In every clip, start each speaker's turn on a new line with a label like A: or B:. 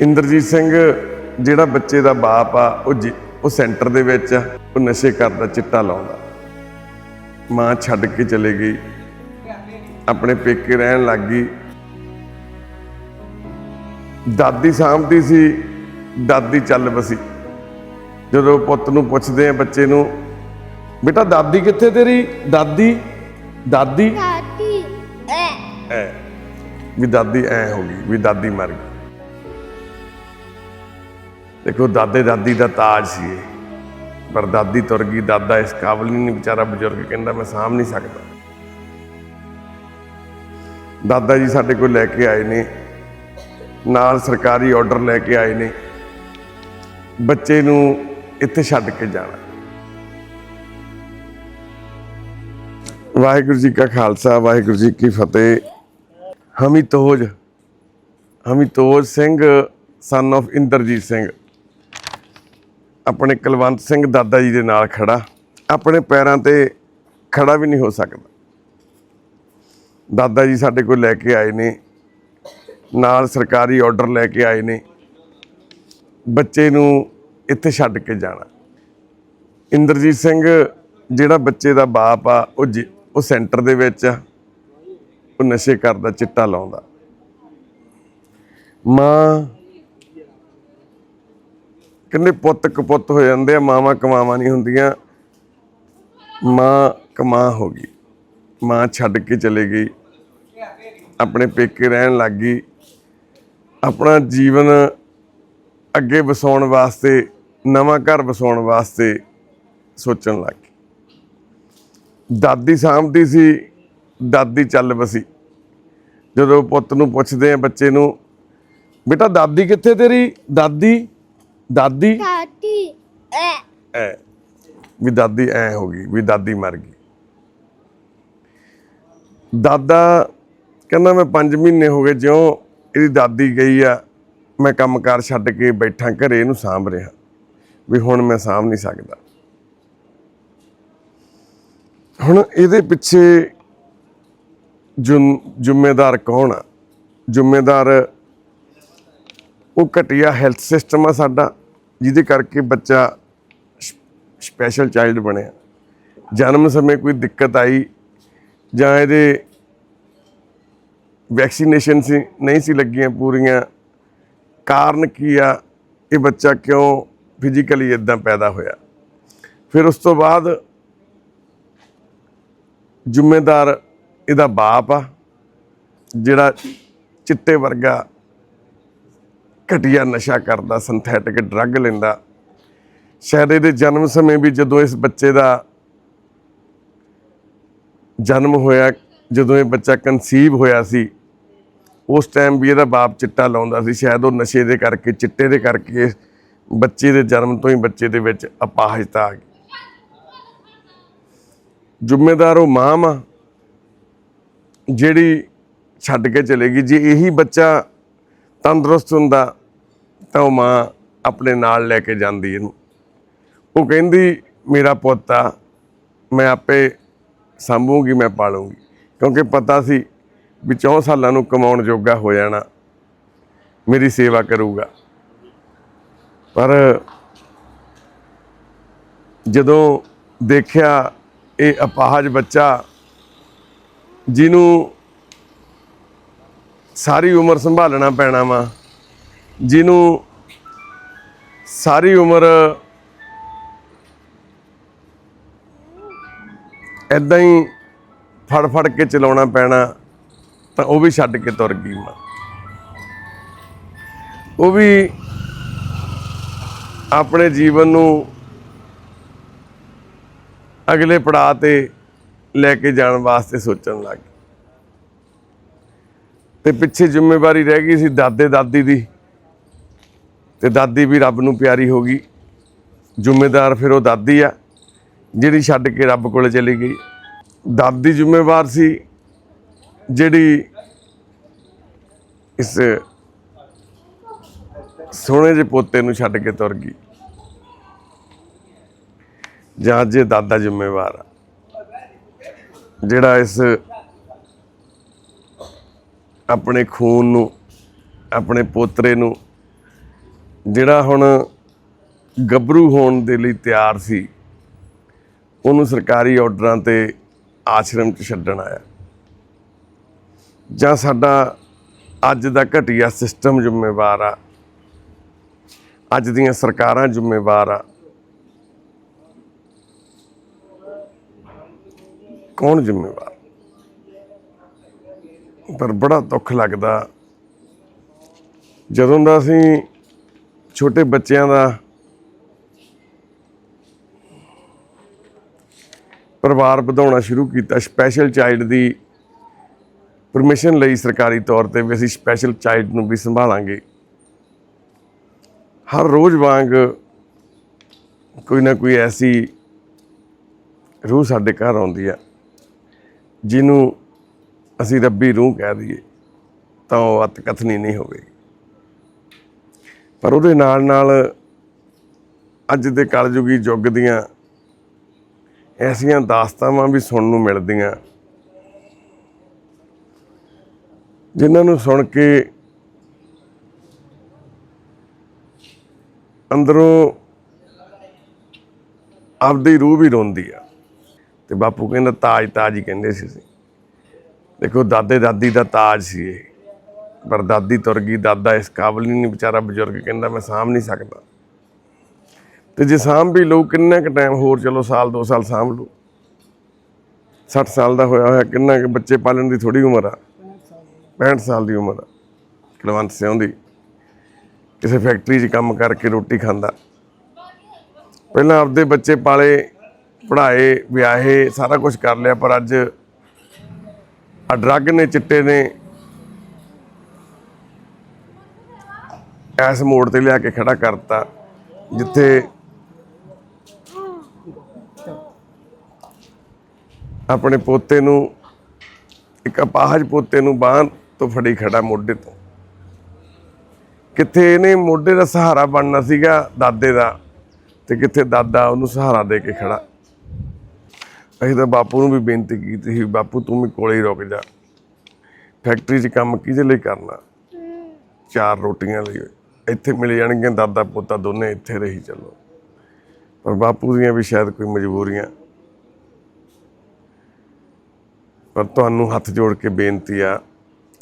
A: ਇੰਦਰਜੀਤ ਸਿੰਘ ਜਿਹੜਾ ਬੱਚੇ ਦਾ ਬਾਪ ਆ ਉਹ ਉਹ ਸੈਂਟਰ ਦੇ ਵਿੱਚ ਉਹ ਨਸ਼ੇ ਕਰਦਾ ਚਿੱਟਾ ਲਾਉਂਦਾ। ਮਾਂ ਛੱਡ ਕੇ ਚਲੇ ਗਈ। ਆਪਣੇ ਪੇਕੇ ਰਹਿਣ ਲੱਗ ਗਈ। ਦਾਦੀ ਸਾਂਭਦੀ ਸੀ ਦਾਦੀ ਚੱਲ ਬਸੀ ਜਦੋਂ ਪੁੱਤ ਨੂੰ ਪੁੱਛਦੇ ਆ ਬੱਚੇ ਨੂੰ ਬੇਟਾ ਦਾਦੀ ਕਿੱਥੇ ਤੇਰੀ? ਦਾਦੀ? ਦਾਦੀ?
B: ਦਾਦੀ ਐ।
A: ਵੀ ਦਾਦੀ ਐ ਹੋ ਗਈ ਵੀ ਦਾਦੀ ਮਰ ਗਈ। ਦੇਖੋ ਦਾਦੇ ਦਾਦੀ ਦਾ ਤਾਜ ਸੀ ਇਹ। ਪਰ ਦਾਦੀ ਤੁਰ ਗਈ, ਦਾਦਾ ਇਸ ਕਾਬਲ ਹੀ ਨਹੀਂ, ਵਿਚਾਰਾ ਬਜ਼ੁਰਗ ਕਹਿੰਦਾ, ਮੈਂ ਸਾਂਭ ਨਹੀਂ ਸਕਦਾ। ਦਾਦਾ ਜੀ ਸਾਡੇ ਕੋਲ ਲੈ ਕੇ ਆਏ ਨੇ। ਨਾਲ ਸਰਕਾਰੀ ਆਰਡਰ ਲੈ ਕੇ ਆਏ ਨੇ। ਬੱਚੇ ਨੂੰ ਇੱਥੇ ਛੱਡ ਕੇ ਜਾਣਾ। ਵਾਹਿਗੁਰੂ ਜੀ ਕਾ ਖਾਲਸਾ, ਵਾਹਿਗੁਰੂ ਜੀ ਕੀ ਫਤਿਹ। ਹਮੀ ਤੋਜ ਹਮੀ ਤੋਜ ਸਿੰਘ ਸਨ of ਇੰਦਰਜੀਤ ਸਿੰਘ। ਆਪਣੇ ਕੁਲਵੰਤ ਸਿੰਘ ਦਾਦਾ ਜੀ ਦੇ ਨਾਲ ਖੜਾ, ਆਪਣੇ ਪੈਰਾਂ ਤੇ ਖੜਾ ਵੀ ਨਹੀਂ ਹੋ ਸਕਦਾ। ਦਾਦਾ ਜੀ ਸਾਡੇ ਕੋਲ ਲੈ ਕੇ ਆਏ ਨੇ, ਨਾਲ ਸਰਕਾਰੀ ਆਰਡਰ ਲੈ ਕੇ ਆਏ ਨੇ, ਬੱਚੇ ਨੂੰ ਇੱਥੇ ਛੱਡ ਕੇ ਜਾਣਾ। ਇੰਦਰਜੀਤ ਸਿੰਘ ਜਿਹੜਾ ਬੱਚੇ ਦਾ ਬਾਪ ਆ, ਉਹ ਜੀ- ਉਹ ਸੈਂਟਰ ਦੇ ਵਿੱਚ ਆ, ਉਹ ਨਸ਼ੇ ਕਰਦਾ, ਚਿੱਟਾ ਲਾਉਂਦਾ। ਮਾਂ ਕਹਿੰਦੇ ਪੁੱਤ ਕਪੁੱਤ ਹੋ ਜਾਂਦੇ ਆ, ਮਾਵਾਂ ਕਮਾਵਾਂ ਨਹੀਂ ਹੁੰਦੀਆਂ। ਮਾਂ ਕਮਾ ਹੋ ਗਈ। ਮਾਂ ਛੱਡ ਕੇ ਚਲੇ ਗਈ। ਆਪਣੇ ਪੇਕੇ ਰਹਿਣ ਲੱਗ ਗਈ। ਆਪਣਾ ਜੀਵਨ ਅੱਗੇ ਵਸਾਉਣ ਵਾਸਤੇ, ਨਵਾਂ ਘਰ ਵਸਾਉਣ ਵਾਸਤੇ ਸੋਚਣ ਲੱਗ ਗਈ। ਦਾਦੀ ਸਾਂਭਦੀ ਸੀ, ਦਾਦੀ ਚੱਲ ਬਸੀ ਜਦੋਂ ਪੁੱਤ ਨੂੰ ਪੁੱਛਦੇ ਆ ਬੱਚੇ ਨੂੰ, ਬੇਟਾ, ਦਾਦੀ ਕਿੱਥੇ ਤੇਰੀ? ਦਾਦੀ ਦਾਦੀ?
B: ਦਾਦੀ ਐ।
A: ਐ। ਵੀ ਦਾਦੀ ਐ ਹੋ ਗਈ ਵੀ ਦਾਦੀ ਮਰ ਗਈ। ਦਾਦਾ ਕਹਿੰਦਾ ਮੈਂ 5 ਮਹੀਨੇ ਹੋ ਗਏ ਜਿਉਂ ਇਹਦੀ ਦਾਦੀ ਗਈ ਆ ਮੈਂ ਕੰਮਕਾਰ ਛੱਡ ਕੇ ਬੈਠਾ ਘਰੇ ਇਹਨੂੰ ਸਾਂਭ ਰਿਹਾ। ਵੀ ਹੁਣ ਮੈਂ ਸਾਂਭ ਨਹੀਂ ਸਕਦਾ। ਹੁਣ ਇਹਦੇ ਪਿੱਛੇ ਜ਼ਿੰਮੇਦਾਰ ਕੌਣ ਆ? ਜ਼ਿੰਮੇਦਾਰ ਉਹ ਘਟੀਆ ਹੈਲਥ ਸਿਸਟਮ ਆ ਸਾਡਾ, ਜਿਹਦੇ ਕਰਕੇ ਬੱਚਾ ਸਪੈਸ਼ਲ ਚਾਈਲਡ ਬਣਿਆ। ਜਨਮ ਸਮੇਂ ਕੋਈ ਦਿੱਕਤ ਆਈ ਜਾਂ ਇਹਦੇ ਵੈਕਸੀਨੇਸ਼ਨ ਸੀ, ਨਹੀਂ ਸੀ ਲੱਗੀਆਂ ਪੂਰੀਆਂ, ਕਾਰਨ ਕੀ ਆ, ਇਹ ਬੱਚਾ ਕਿਉਂ ਫਿਜ਼ੀਕਲੀ ਇਦਾਂ ਪੈਦਾ ਹੋਇਆ? ਫਿਰ ਉਸ ਤੋਂ ਬਾਅਦ ਜ਼ਿੰਮੇਦਾਰ ਇਹਦਾ ਬਾਪ ਆ, ਜਿਹੜਾ ਚਿੱਟੇ ਵਰਗਾ ਘਟੀਆ ਨਸ਼ਾ ਕਰਦਾ ਸਿੰਥੈਟਿਕ ਡਰੱਗ ਲੈਂਦਾ। ਸ਼ਾਇਦ ਇਹਦੇ ਜਨਮ ਸਮੇਂ ਵੀ ਜਦੋਂ ਇਸ ਬੱਚੇ ਦਾ ਜਨਮ ਹੋਇਆ, ਜਦੋਂ ਇਹ ਬੱਚਾ ਕਨਸੀਵ ਹੋਇਆ ਸੀ, ਉਸ ਟਾਈਮ ਵੀ ਇਹਦਾ ਬਾਪ ਚਿੱਟਾ ਲਾਉਂਦਾ ਸੀ। ਸ਼ਾਇਦ ਉਹ ਨਸ਼ੇ ਦੇ ਕਰਕੇ, ਚਿੱਟੇ ਦੇ ਕਰਕੇ ਬੱਚੇ ਦੇ ਜਨਮ ਤੋਂ ਹੀ ਬੱਚੇ ਦੇ ਵਿੱਚ ਅਪਾਹਜਤਾ ਆ ਗਈ। ਜ਼ਿੰਮੇਦਾਰ ਉਹ ਮਾਂ ਆ ਜਿਹੜੀ ਛੱਡ ਕੇ ਚਲੇਗੀ ਜੇ ਇਹੀ ਬੱਚਾ ਤੰਦਰੁਸਤ ਹੁੰਦਾ ਤਾਂ ਉਹ ਮਾਂ ਆਪਣੇ ਨਾਲ ਲੈ ਕੇ ਜਾਂਦੀ ਇਹਨੂੰ। ਉਹ ਕਹਿੰਦੀ, ਮੇਰਾ ਪੁੱਤ ਆ, ਮੈਂ ਆਪੇ ਸੰਭੂਗੀ, ਮੈਂ ਪਾਲੂਗੀ। ਕਿਉਂਕਿ ਪਤਾ ਸੀ ਵੀ 4 ਸਾਲਾਂ ਨੂੰ ਕਮਾਉਣ ਜੋਗਾ ਹੋ ਜਾਣਾ, ਮੇਰੀ ਸੇਵਾ ਕਰੂਗਾ। ਪਰ ਜਦੋਂ ਦੇਖਿਆ ਇਹ ਅਪਾਹਜ ਬੱਚਾ, ਜਿਹਨੂੰ ਸਾਰੀ ਉਮਰ ਸੰਭਾਲਣਾ ਪੈਣਾ ਵਾ। ਜਿਹਨੂੰ ਸਾਰੀ ਉਮਰ ਇਦਾਂ ਹੀ ਫੜ ਫੜ ਕੇ ਚਲਾਉਣਾ ਪੈਣਾ, ਤਾਂ ਉਹ ਵੀ ਛੱਡ ਕੇ ਤੁਰ ਗਈ ਮਾਂ। ਉਹ ਵੀ ਆਪਣੇ ਜੀਵਨ ਨੂੰ ਅਗਲੇ ਪੜਾਅ ਤੇ ਲੈ ਕੇ ਜਾਣ ਵਾਸਤੇ ਸੋਚਣ ਲੱਗ ਗਈ। ਤੇ ਪਿੱਛੇ ਜ਼ਿੰਮੇਵਾਰੀ ਰਹਿ ਗਈ ਸੀ ਦਾਦੇ ਦਾਦੀ ਦੀ। ਤੇ ਦਾਦੀ ਵੀ ਰੱਬ ਨੂੰ ਪਿਆਰੀ ਹੋ ਗਈ। ਜ਼ਿੰਮੇਦਾਰ ਫਿਰ ਉਹ ਦਾਦੀ ਆ, ਜਿਹੜੀ ਛੱਡ ਕੇ ਰੱਬ ਕੋਲੇ ਚਲੀ ਗਈ। ਦਾਦੀ ਜ਼ਿੰਮੇਵਾਰ ਸੀ, ਜਿਹੜੀ ਇਸ ਸੋਹਣੇ ਜਿਹੇ ਪੋਤੇ ਨੂੰ ਛੱਡ ਕੇ ਤੁਰ ਗਈ। ਜਾਂ ਅੱਜ ਦਾਦਾ ਜ਼ਿੰਮੇਵਾਰ ਆ, ਜਿਹੜਾ ਇਸ ਆਪਣੇ ਖੂਨ ਨੂੰ, ਆਪਣੇ ਪੋਤਰੇ ਨੂੰ, ਜਿਹੜਾ ਹੁਣ ਗੱਭਰੂ ਹੋਣ ਦੇ ਲਈ ਤਿਆਰ ਸੀ, ਉਹਨੂੰ ਸਰਕਾਰੀ ਆਰਡਰਾਂ ਤੇ ਆਸ਼ਰਮ 'ਚ ਛੱਡਣ ਆਇਆ। ਜਾਂ ਸਾਡਾ ਅੱਜ ਦਾ ਘਟੀਆ ਸਿਸਟਮ ਜ਼ਿੰਮੇਵਾਰ ਆ, ਅੱਜ ਦੀਆਂ ਸਰਕਾਰਾਂ ਜ਼ਿੰਮੇਵਾਰ ਆ। ਕੌਣ ਜ਼ਿੰਮੇਵਾਰ? ਪਰ ਬੜਾ ਦੁੱਖ ਲੱਗਦਾ। ਜਦੋਂ ਦਾ ਅਸੀਂ ਛੋਟੇ ਬੱਚਿਆਂ ਦਾ ਪਰਿਵਾਰ ਵਧਾਉਣਾ ਸ਼ੁਰੂ ਕੀਤਾ ਸਪੈਸ਼ਲ ਚਾਈਲਡ ਦੀ ਪਰਮਿਸ਼ਨ ਲਈ ਸਰਕਾਰੀ ਤੌਰ ਤੇ ਵੀ ਅਸੀਂ ਸਪੈਸ਼ਲ ਚਾਈਲਡ ਨੂੰ ਵੀ ਸੰਭਾਲਾਂਗੇ। ਹਰ ਰੋਜ਼ ਵਾਂਗ ਕੋਈ ਨਾ ਕੋਈ ਐਸੀ ਰੂਹ ਸਾਡੇ ਘਰ ਆਉਂਦੀ ਆ, ਜਿਹਨੂੰ ਅਸੀਂ ਰੱਬੀ ਰੂਹ ਕਹਿ ਦਈਏ, ਤਾਂ ਉਹ ਅਤ ਕਥਨੀ ਨਹੀਂ ਹੋਵੇਗੀ। ਪਰ ਉਹਦੇ ਨਾਲ ਨਾਲ ਅੱਜ ਦੇ ਕਲਯੁਗੀ ਯੁੱਗ ਦੀਆਂ ਐਸੀਆਂ ਦਾਸਤਾਵਾਂ ਵੀ ਸੁਣਨ ਨੂੰ ਮਿਲਦੀਆਂ, ਜਿਨ੍ਹਾਂ ਨੂੰ ਸੁਣ ਕੇ ਅੰਦਰੋਂ ਆਪਦੀ ਰੂਹ ਵੀ ਰੋਂਦੀ ਆ। ਤੇ ਬਾਪੂ ਕਹਿੰਦਾ ਤਾਜ ਤਾਜ ਹੀ ਕਹਿੰਦੇ ਸੀ ਅਸੀਂ। ਦੇਖੋ, ਦਾਦੇ ਦਾਦੀ ਦਾ ਤਾਜ ਸੀ ਇਹ। ਪਰ ਦਾਦੀ ਤੁਰ ਗਈ, ਦਾਦਾ ਇਸ ਕਾਬਲ ਹੀ ਨਹੀਂ, ਵਿਚਾਰਾ ਬਜ਼ੁਰਗ ਕਹਿੰਦਾ, ਮੈਂ ਸਾਂਭ ਨਹੀਂ ਸਕਦਾ। ਤੇ ਜੇ ਸਾਂਭ ਵੀ ਲਊ, ਕਿੰਨਾ ਕੁ ਟਾਈਮ ਹੋਰ ਚਲੋ ਸਾਲ 2 ਸਾਲ ਸਾਂਭ ਲਊ। 60 ਸਾਲ ਦਾ ਹੋਇਆ ਹੋਇਆ, ਕਿੰਨਾ ਕੁ ਬੱਚੇ ਪਾਲਣ ਦੀ ਥੋੜੀ ਉਮਰ ਆ। 65 ਸਾਲ ਦੀ ਉਮਰ ਆ, ਕੁਲਵੰਤ ਸਿੰਘ ਦੀ। ਕਿਸੇ ਫੈਕਟਰੀ 'ਚ ਕੰਮ ਕਰਕੇ ਰੋਟੀ ਖਾਂਦਾ। ਪਹਿਲਾਂ ਆਪਦੇ ਬੱਚੇ ਪਾਲੇ, ਪੜ੍ਹਾਏ, ਵਿਆਹੇ, ਸਾਰਾ ਕੁਝ ਕਰ ਲਿਆ, ਪਰ ਅੱਜ ਆ ਡਰੱਗ ਨੇ ਚਿੱਟੇ ਨੇ ਐਸ ਮੋੜ ਤੇ ਲਿਆ ਕੇ ਖੜਾ ਕਰਤਾ, ਜਿੱਥੇ ਆਪਣੇ ਪੋਤੇ ਨੂੰ, ਇੱਕ ਅਪਾਹਜ ਪੋਤੇ ਨੂੰ ਬਾਂਹ ਤੋਂ ਫੜੀ ਖੜਾ ਮੋਢੇ ਤੋਂ। ਕਿੱਥੇ ਇਹਨੇ ਮੋਢੇ ਦਾ ਸਹਾਰਾ ਬਣਨਾ ਸੀਗਾ ਦਾਦੇ ਦਾ, ਤੇ ਕਿੱਥੇ ਦਾਦਾ ਉਹਨੂੰ ਸਹਾਰਾ ਦੇ ਕੇ ਖੜਾ। ਅਸੀਂ ਤਾਂ ਬਾਪੂ ਨੂੰ ਵੀ ਬੇਨਤੀ ਕੀਤੀ ਸੀ, ਬਾਪੂ ਤੂੰ ਵੀ ਕੋਲੇ ਹੀ ਰੁਕ ਜਾ। ਫੈਕਟਰੀ 'ਚ ਕੰਮ ਕਿਹਦੇ ਲਈ ਕਰਨਾ? ਚਾਰ ਰੋਟੀਆਂ ਲਈ। ਇੱਥੇ ਮਿਲ ਜਾਣਗੀਆਂ ਦਾਦਾ ਪੋਤਾ ਦੋਨੇ, ਇੱਥੇ ਰਹੀ ਚੱਲੋ। ਪਰ ਬਾਪੂ ਦੀਆਂ ਵੀ ਸ਼ਾਇਦ ਕੋਈ ਮਜਬੂਰੀਆਂ। ਪਰ ਤੁਹਾਨੂੰ ਹੱਥ ਜੋੜ ਕੇ ਬੇਨਤੀ ਆ,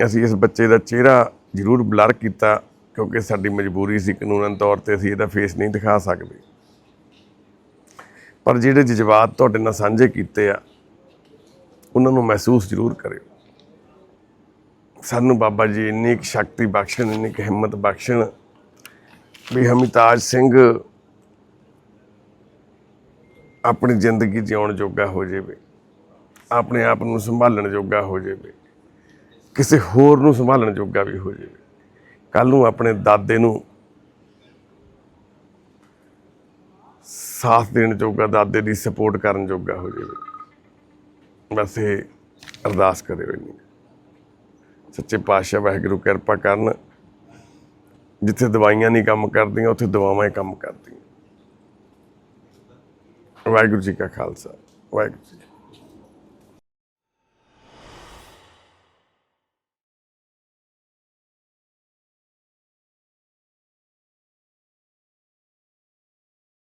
A: ਅਸੀਂ ਇਸ ਬੱਚੇ ਦਾ ਚਿਹਰਾ ਜ਼ਰੂਰ ਬਲਰ ਕੀਤਾ, ਕਿਉਂਕਿ ਸਾਡੀ ਮਜਬੂਰੀ ਸੀ ਕਾਨੂੰਨ ਤੌਰ ਤੇ ਅਸੀਂ ਇਹਦਾ ਫੇਸ ਨਹੀਂ ਦਿਖਾ ਸਕਦੇ। ਪਰ ਜਿਹੜੇ ਜਜ਼ਬਾਤ ਤੁਹਾਡੇ ਨਾਲ ਸਾਂਝੇ ਕੀਤੇ ਆ, ਉਹਨਾਂ ਨੂੰ ਮਹਿਸੂਸ ਜ਼ਰੂਰ ਕਰਿਓ। ਸਾਨੂੰ ਬਾਬਾ ਜੀ ਇੰਨੀ ਕੁ ਸ਼ਕਤੀ ਬਖਸ਼ਣ, ਇੰਨੀ ਕੁ ਹਿੰਮਤ ਬਖਸ਼ਣ, ਵੀ ਹਮਿਤਾਜ ਸਿੰਘ ਆਪਣੀ ਜ਼ਿੰਦਗੀ ਜਿਉਣ ਜੋਗਾ ਹੋ ਜਾਵੇ, ਆਪਣੇ ਆਪ ਨੂੰ ਸੰਭਾਲਣ ਜੋਗਾ ਹੋ ਜਾਵੇ, ਕਿਸੇ ਹੋਰ ਨੂੰ ਸੰਭਾਲਣ ਜੋਗਾ ਵੀ ਹੋ ਜਾਵੇ। ਕੱਲ ਨੂੰ ਆਪਣੇ ਦਾਦੇ ਨੂੰ ਸਾਥ ਦੇਣ ਜੋਗਾ, ਦਾਦੇ ਦੀ ਸਪੋਰਟ ਕਰਨ ਜੋਗਾ ਹੋ ਜਾਵੇ। ਬਸ ਇਹ ਅਰਦਾਸ ਕਰੇ ਇੰਨੀ। ਸੱਚੇ ਪਾਤਸ਼ਾਹ ਵਾਹਿਗੁਰੂ ਕਿਰਪਾ ਕਰਨ। ਜਿੱਥੇ ਦਵਾਈਆਂ ਨਹੀਂ ਕੰਮ ਕਰਦੀਆਂ, ਉੱਥੇ ਦਵਾਵਾਂ ਹੀ ਕੰਮ ਕਰਦੀਆਂ। ਵਾਹਿਗੁਰੂ ਜੀ ਕਾ ਖਾਲਸਾ, ਵਾਹਿਗੁਰੂ ਜੀ